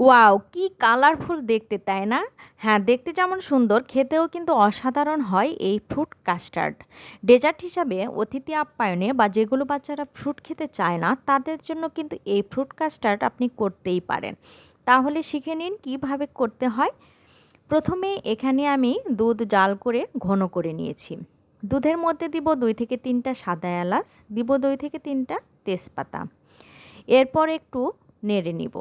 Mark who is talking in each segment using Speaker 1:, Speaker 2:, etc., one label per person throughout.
Speaker 1: Wow, কি colourful দেখতে, তাই না? হ্যাঁ দেখতে যেমন সুন্দর, খেতেও কিন্তু অসাধারণ হয় এই ফ্রুট কাস্টার্ড ডেজার্ট হিসাবে অতিথি আপ্যায়নে বা যেগুলো বাচ্চারা ফ্রুট খেতে চায় না, তাদের জন্য কিন্তু এই ফ্রুট কাস্টার্ড আপনি করতেই পারেন। তাহলে শিখে নিন কীভাবে করতে হয়। প্রথমে এখানে আমি দুধ জাল করে ঘন করে নিয়েছি। দুধের মধ্যে দিব দুই থেকে তিনটা সাদা এলাচ, দিব দুই থেকে তিনটা তেজপাতা। এরপর একটু নেড়ে নিব।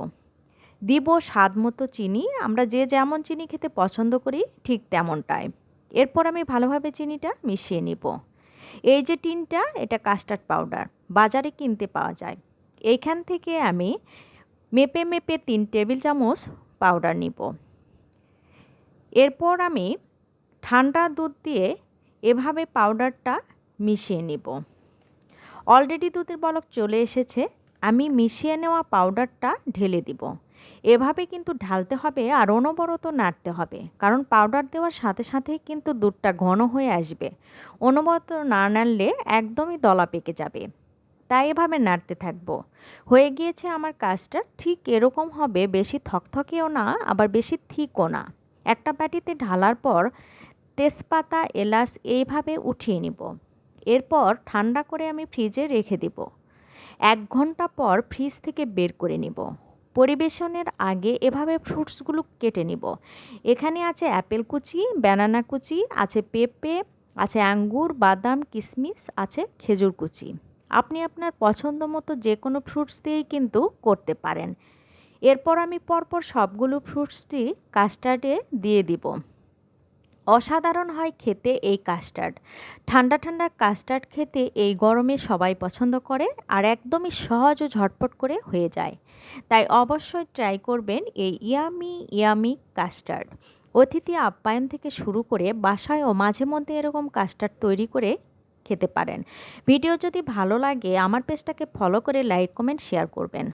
Speaker 1: দিব স্বাদ মতো চিনি। আমরা যে যেমন চিনি খেতে পছন্দ করি, ঠিক তেমনটাই। এরপর আমি ভালোভাবে চিনিটা মিশিয়ে নিব। এই যে টিনটা, এটা কাস্টার্ড পাউডার, বাজারে কিনতে পাওয়া যায়। এইখান থেকে আমি মেপে মেপে তিন টেবিল চামচ পাউডার নিব। এরপর আমি ঠান্ডা দুধ দিয়ে এভাবে পাউডারটা মিশিয়ে নিব। অলরেডি দুধের বলক চলে এসেছে। আমি মিশিয়ে নেওয়া পাউডারটা ঢেলে দিব। এভাবে কিন্তু ঢালতে হবে আর অনবরত নাড়তে হবে। কারণ পাউডার দেওয়ার সাথে সাথেই কিন্তু দুধটা ঘন হয়ে আসবে। অনবরত না নাড়লে একদমই দলা পেকে যাবে। তাই এভাবে নাড়তে থাকব। হয়ে গিয়েছে আমার কাজটা। ঠিক এরকম হবে। বেশি থকথকেও না, আবার বেশি থিকও না। একটা বাটিতে ঢালার পর তেজপাতা, এলাচ এইভাবে উঠিয়ে নিব। এরপর ঠান্ডা করে আমি ফ্রিজে রেখে দিব। এক ঘণ্টা পর ফ্রিজ থেকে বের করে নিব। পরিবেশনের আগে এভাবে ফ্রুটসগুলো কেটে নিব। এখানে আছে অ্যাপেল কুচি, ব্যানানা কুচি, আছে পেঁপে, আছে আঙ্গুর, বাদাম কিশমিশ আছে খেজুর কুচি। আপনি আপনার পছন্দ মতো যে কোনো ফ্রুটস দিয়েই কিন্তু করতে পারেন। এরপর আমি পরপর সবগুলো ফ্রুটসটি কাস্টার্ডে দিয়ে দিব। অসাধারণ হয় খেতে এই কাস্টার্ড। ঠান্ডা ঠান্ডা কাস্টার্ড খেতে এই গরমে সবাই পছন্দ করে আর একদমই সহজ ও ঝটপট করে হয়ে যায়। তাই অবশ্যই ট্রাই করবেন এই ইয়ামি ইয়ামি কাস্টার্ড। অতিথি আপ্যায়ন থেকে শুরু করে বাসায়ও মাঝে মধ্যে এরকম কাস্টার্ড তৈরি করে খেতে পারেন। ভিডিও যদি ভালো লাগে, আমার পেজটাকে ফলো করে লাইক কমেন্ট শেয়ার করবেন।